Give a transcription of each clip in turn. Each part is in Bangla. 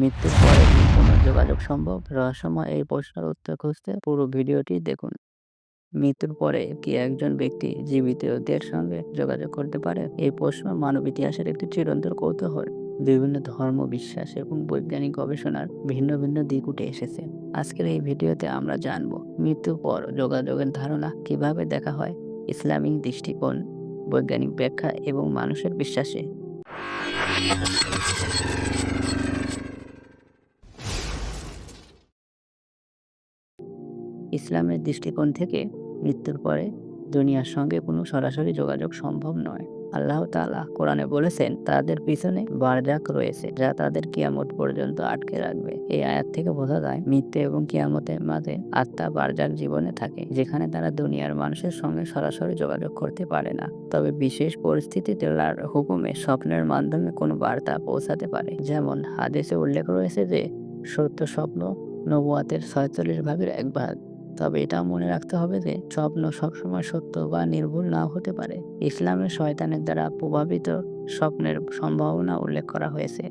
মৃত্যুর পরে কি কোনো যোগাযোগ সম্ভব? রহস্যময় এই প্রশ্নের উত্তর খুঁজতে পুরো ভিডিওটি দেখুন। মৃত্যুর পরে কি একজন ব্যক্তি জীবিতদের সঙ্গে যোগাযোগ করতে পারে? এই প্রশ্ন মানব ইতিহাসের একটি চিরন্তন কৌতূহল। বিভিন্ন ধর্ম, বিশ্বাস এবং বৈজ্ঞানিক গবেষণার ভিন্ন ভিন্ন দিক উঠে এসেছে। আজকের এই ভিডিওতে আমরা জানব মৃত্যুর পর যোগাযোগের ধারণা কীভাবে দেখা হয়, ইসলামিক দৃষ্টিকোণ, বৈজ্ঞানিক ব্যাখ্যা এবং মানুষের বিশ্বাসে। ইসলামের দৃষ্টিকোণ থেকে মৃত্যুর পরে দুনিয়ার সঙ্গে কোনো সরাসরি যোগাযোগ সম্ভব নয়। আল্লাহ তাআলা কোরআনে বলেছেন, তাদের পিছনে বারজাক রয়েছে যা তাদের কিয়ামত পর্যন্ত আটকে রাখবে। এই আয়াত থেকে বোঝা যায়, মৃত্যু এবং কিয়ামতের মাঝে আত্মা বারজাক জীবনে থাকে, যেখানে তারা দুনিয়ার মানুষের সঙ্গে সরাসরি যোগাযোগ করতে পারে না। তবে বিশেষ পরিস্থিতিতে আল্লাহর হুকুমে স্বপ্নের মাধ্যমে কোনো বার্তা পৌঁছাতে পারে। যেমন হাদিসে উল্লেখ রয়েছে যে, সত্য স্বপ্ন নবুয়াতের ছয়চল্লিশ ভাগের এক ভাগ। তবে এটা মনে রাখতে হবে যে স্বপ্ন সবসময় সত্য বা নির্ভুল নাও হতে পারে। ইসলামে শয়তানের দ্বারা প্রভাবিত স্বপ্নের সম্ভাবনা উল্লেখ করা হয়েছে।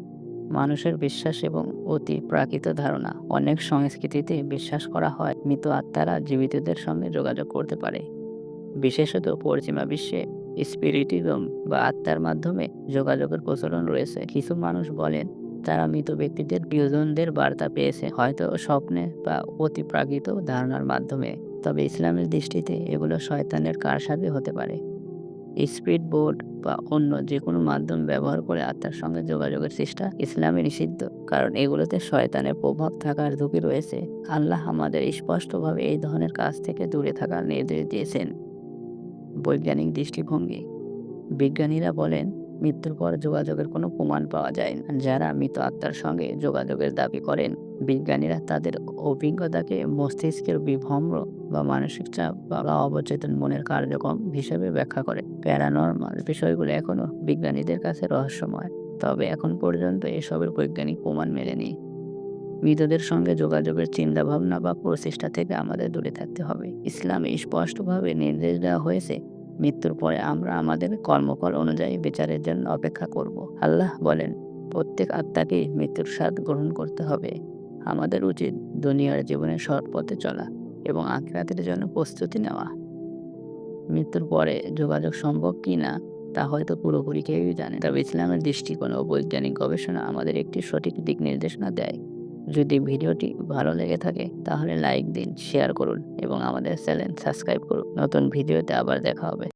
মানুষের বিশ্বাস এবং অতি প্রাকৃত ধারণা অনেক সংস্কৃতিতে বিশ্বাস করা হয় মৃত আত্মারা জীবিতদের সঙ্গে যোগাযোগ করতে পারে। বিশেষত পশ্চিমা বিশ্বে স্পিরিটিজম বা আত্মার মাধ্যমে যোগাযোগের প্রচলন রয়েছে। কিছু মানুষ বলেন তারা মৃত ব্যক্তিদের প্রিয়জনদের বার্তা পেয়েছে, হয়তো স্বপ্নে বা অতিপ্রাকৃত ধারণার মাধ্যমে। তবে ইসলামের দৃষ্টিতে এগুলো শয়তানের কারসাজি হতে পারে। স্পিড বোর্ড বা অন্য যে কোনো মাধ্যম ব্যবহার করে আত্মার সঙ্গে যোগাযোগের চেষ্টা ইসলামে নিষিদ্ধ, কারণ এগুলোতে শয়তানের প্রভাব থাকার ঝুঁকি রয়েছে। আল্লাহ আমাদের স্পষ্টভাবে এই ধরনের কাজ থেকে দূরে থাকার নির্দেশ দিয়েছেন। বৈজ্ঞানিক দৃষ্টিভঙ্গি বিজ্ঞানীরা বলেন মৃত্যুর পর যোগাযোগের কোনো প্রমাণ পাওয়া যায় না। যারা মৃত আত্মার সঙ্গে যোগাযোগের দাবি করেন, বিজ্ঞানীরা তাদের অভিজ্ঞতাকে মস্তিষ্কের বিভ্রম বা মানসিক চাপ বা অবচেতন মনের কার্যক্রম হিসেবে ব্যাখ্যা করে। প্যারানর্মাল বিষয়গুলো এখনও বিজ্ঞানীদের কাছে রহস্যময়। তবে এখন পর্যন্ত এসবের বৈজ্ঞানিক প্রমাণ মেলেনি। মৃতদের সঙ্গে যোগাযোগের চিন্তাভাবনা বা প্রচেষ্টা থেকে আমাদের দূরে থাকতে হবে। ইসলামে স্পষ্টভাবে নির্দেশ দেওয়া হয়েছে মৃত্যুর পরে আমরা আমাদের কর্মফল অনুযায়ী বিচারের জন্য অপেক্ষা করব। আল্লাহ বলেন প্রত্যেক আত্মাকেই মৃত্যুর স্বাদ গ্রহণ করতে হবে। আমাদের উচিত দুনিয়ার জীবনে সৎ পথে চলা এবং আখিরাতের জন্য প্রস্তুতি নেওয়া। মৃত্যুর পরে যোগাযোগ সম্ভব কি না তা হয়তো পুরোপুরি কেউই জানে তবে ইসলামের দৃষ্টিকোণ ও বৈজ্ঞানিক গবেষণা আমাদের একটি সঠিক দিক নির্দেশনা দেয়। যদি ভিডিওটি ভালো লেগে থাকে তাহলে লাইক দিন, শেয়ার করুন এবং আমাদের চ্যানেল সাবস্ক্রাইব করুন। নতুন ভিডিওতে আবার দেখা হবে।